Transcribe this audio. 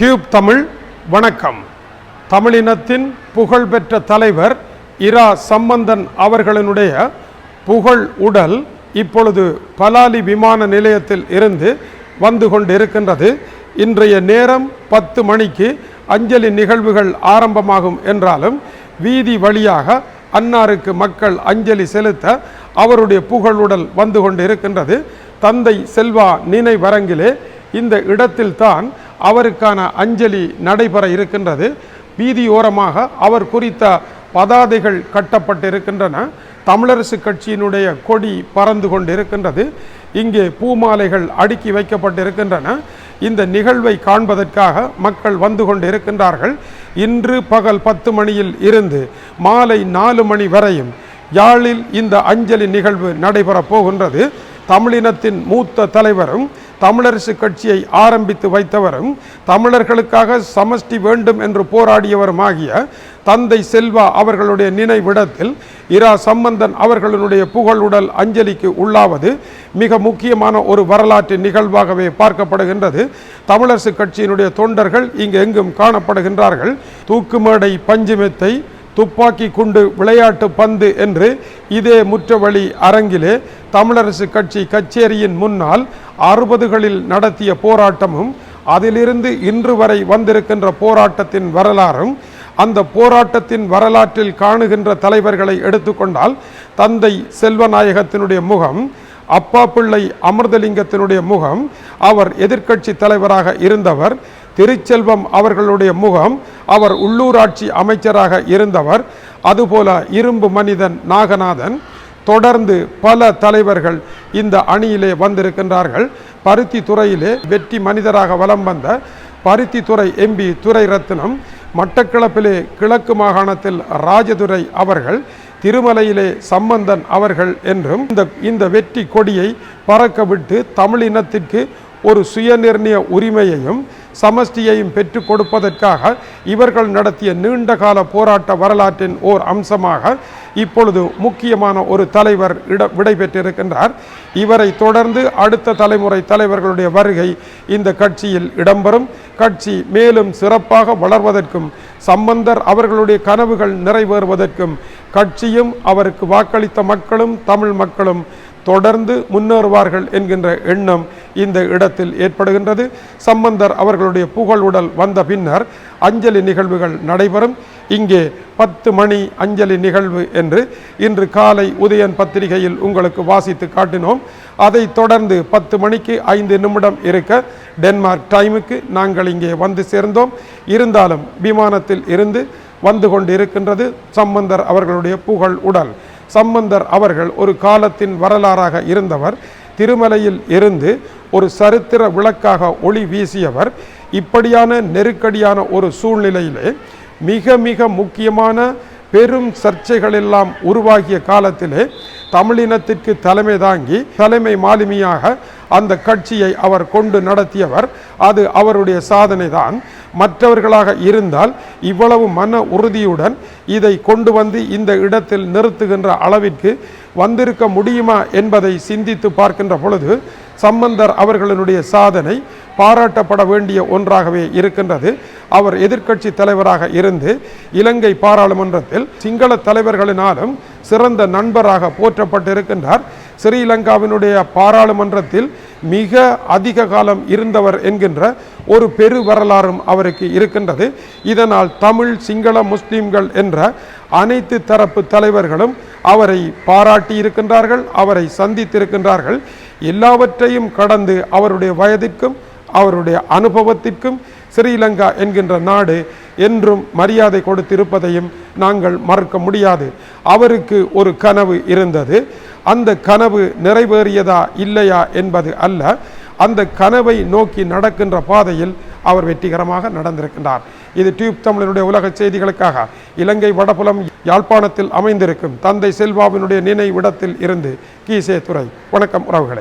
Tube Tamil வணக்கம். தமிழினத்தின் புகழ்பெற்ற தலைவர் இரா சம்பந்தன் அவர்களினுடைய புகழ் உடல் இப்பொழுது பலாலி விமான நிலையத்தில் இருந்து வந்து கொண்டிருக்கின்றது. இன்றைய நேரம் பத்து மணிக்கு அஞ்சலி நிகழ்வுகள் ஆரம்பமாகும் என்றாலும் வீதி வழியாக அன்னாருக்கு மக்கள் அஞ்சலி செலுத்த அவருடைய புகழுடல் வந்து கொண்டிருக்கின்றது. தந்தை செல்வா நினைவரங்கிலே இந்த இடத்தில்தான் அவருக்கான அஞ்சலி நடைபெற இருக்கின்றது. வீதியோரமாக அவர் குறித்த பதாதைகள் கட்டப்பட்டிருக்கின்றன. தமிழரசு கட்சியினுடைய கொடி பறந்து கொண்டிருக்கின்றது. இங்கே பூமாலைகள் அடுக்கி வைக்கப்பட்டிருக்கின்றன. இந்த நிகழ்வை காண்பதற்காக மக்கள் வந்து கொண்டிருக்கின்றார்கள். இன்று பகல் பத்து மணியில் இருந்து மாலை நாலு மணி வரையும் யாழில் இந்த அஞ்சலி நிகழ்வு நடைபெறப் போகின்றது. தமிழினத்தின் மூத்த தலைவரும் தமிழரசு கட்சியை ஆரம்பித்து வைத்தவரும் தமிழர்களுக்காக சமஷ்டி வேண்டும் என்று போராடியவருமாகிய தந்தை செல்வா அவர்களுடைய நினைவிடத்தில் இரா சம்பந்தன் அவர்களுடைய புகழுடல் அஞ்சலிக்கு உள்ளாவது மிக முக்கியமான ஒரு வரலாற்று நிகழ்வாகவே பார்க்கப்படுகின்றது. தமிழரசு கட்சியினுடைய தொண்டர்கள் இங்கு எங்கும் காணப்படுகின்றார்கள். தூக்குமேடை பஞ்சுமெத்தை துப்பாக்கி குண்டு விளையாட்டு பந்து என்று இதே முற்றவழி அரங்கிலே தமிழரசு கட்சி கச்சேரியின் முன்னால் அறுபதுகளில் நடத்திய போராட்டமும் அதிலிருந்து இன்று வரை வந்திருக்கின்ற போராட்டத்தின் வரலாறும் அந்த போராட்டத்தின் வரலாற்றில் காணுகின்ற தலைவர்களை எடுத்துக்கொண்டால் தந்தை செல்வநாயகத்தினுடைய முகம் அப்பா பிள்ளை அமிர்தலிங்கத்தினுடைய முகம் அவர் எதிர்க்கட்சி தலைவராக இருந்தவர் திருச்செல்வம் அவர்களுடைய முகம் அவர் உள்ளூராட்சி அமைச்சராக இருந்தவர் அதுபோல இரும்பு மனிதன் நாகநாதன் தொடர்ந்து பல தலைவர்கள் இந்த அணியிலே வந்திருக்கின்றார்கள். பருத்தி துறையிலே வெற்றி மனிதராக வலம் வந்த பருத்தி துறை எம்பி துரை ரத்னம் மட்டக்களப்பிலே கிழக்கு மாகாணத்தில் ராஜதுரை அவர்கள் திருமலையிலே சம்பந்தன் அவர்கள் என்றும் இந்த இந்த வெற்றி கொடியை பறக்க விட்டு தமிழினத்திற்கு ஒரு சுயநிர்ணய உரிமையையும் சமஷ்டியையும் பெற்றுக் கொடுப்பதற்காக இவர்கள் நடத்திய நீண்டகால போராட்ட வரலாற்றின் ஓர் அம்சமாக இப்பொழுது முக்கியமான ஒரு தலைவர் இட விடைபெற்றிருக்கின்றார். இவரை தொடர்ந்து அடுத்த தலைமுறை தலைவர்களுடைய வருகை இந்த கட்சியில் இடம்பெறும். கட்சி மேலும் சிறப்பாக வளர்வதற்கும் சம்பந்தர் அவர்களுடைய கனவுகள் நிறைவேறுவதற்கும் கட்சியும் அவருக்கு வாக்களித்த மக்களும் தமிழ் மக்களும் தொடர்ந்து முன்னேறுவார்கள் என்கின்ற எண்ணம் இந்த இடத்தில் ஏற்படுகின்றது. சம்பந்தர் அவர்களுடைய புகழுடல் வந்த பின்னர் அஞ்சலி நிகழ்வுகள் நடைபெறும். இங்கே பத்து மணி அஞ்சலி நிகழ்வு என்று இன்று காலை உதயன் பத்திரிகையில் உங்களுக்கு வாசித்து காட்டினோம். அதை தொடர்ந்து பத்து மணிக்கு ஐந்து நிமிடம் இருக்க டென்மார்க் டைமுக்கு நாங்கள் இங்கே வந்து சேர்ந்தோம். இருந்தாலும் விமானத்தில் இருந்து வந்து கொண்டு இருக்கின்றது சம்பந்தர் அவர்களுடைய புகழ் உடல் சம்பந்தர் அவர்கள் ஒரு காலத்தின் வரலாறாக இருந்தவர். திருமலையில் இருந்து ஒரு சரித்திர விளக்காக ஒளி வீசியவர். இப்படியான நெருக்கடியான ஒரு சூழ்நிலையிலே மிக மிக முக்கியமான பெரும் சர்ச்சைகள் எல்லாம் உருவாகிய காலத்திலே தமிழினத்திற்கு தலைமை தாங்கி தலைமை மாலுமியாக அந்த கட்சியை அவர் கொண்டு நடத்தியவர். அது அவருடைய சாதனை தான் மற்றவர்களாக இருந்தால் இவ்வளவு மன உறுதியுடன் இதை கொண்டு வந்து இந்த இடத்தில் நிறுத்துகின்ற அளவிற்கு வந்திருக்க முடியுமா என்பதை சிந்தித்து பார்க்கின்ற பொழுது சம்பந்தர் அவர்களினுடைய சாதனை பாராட்டப்பட வேண்டிய ஒன்றாகவே இருக்கின்றது. அவர் எதிர்க்கட்சி தலைவராக இருந்து இலங்கை பாராளுமன்றத்தில் சிங்கள தலைவர்களினாலும் சிறந்த நண்பராக போற்றப்பட்டிருக்கின்றார். ஸ்ரீலங்காவினுடைய பாராளுமன்றத்தில் மிக அதிக காலம் இருந்தவர் என்கின்ற ஒரு பெரு வரலாறும் அவருக்கு இருக்கின்றது. இதனால் தமிழ் சிங்கள முஸ்லீம்கள் என்ற அனைத்து தரப்பு தலைவர்களும் அவரை பாராட்டி இருக்கின்றார்கள் அவரை சந்தித்திருக்கின்றார்கள். எல்லாவற்றையும் கடந்து அவருடைய வயதிற்கும் அவருடைய அனுபவத்திற்கும் ஸ்ரீலங்கா என்கின்ற நாடு என்றும் மரியாதை கொடுத்திருப்பதையும் நாங்கள் மறுக்க முடியாது. அவருக்கு ஒரு கனவு இருந்தது. அந்த கனவு நிறைவேறியதா இல்லையா என்பது அல்ல. அந்த கனவை நோக்கி நடக்கின்ற பாதையில் அவர் வெற்றிகரமாக நடந்திருக்கின்றார். இது டியூப் தமிழனுடைய உலக செய்திகளுக்காக. இலங்கை வடபுலம் யாழ்ப்பாணத்தில் அமைந்திருக்கும் தந்தை செல்வாவினுடைய நினைவிடத்தில் இருந்து கீசே துறை வணக்கம் உறவுகளை.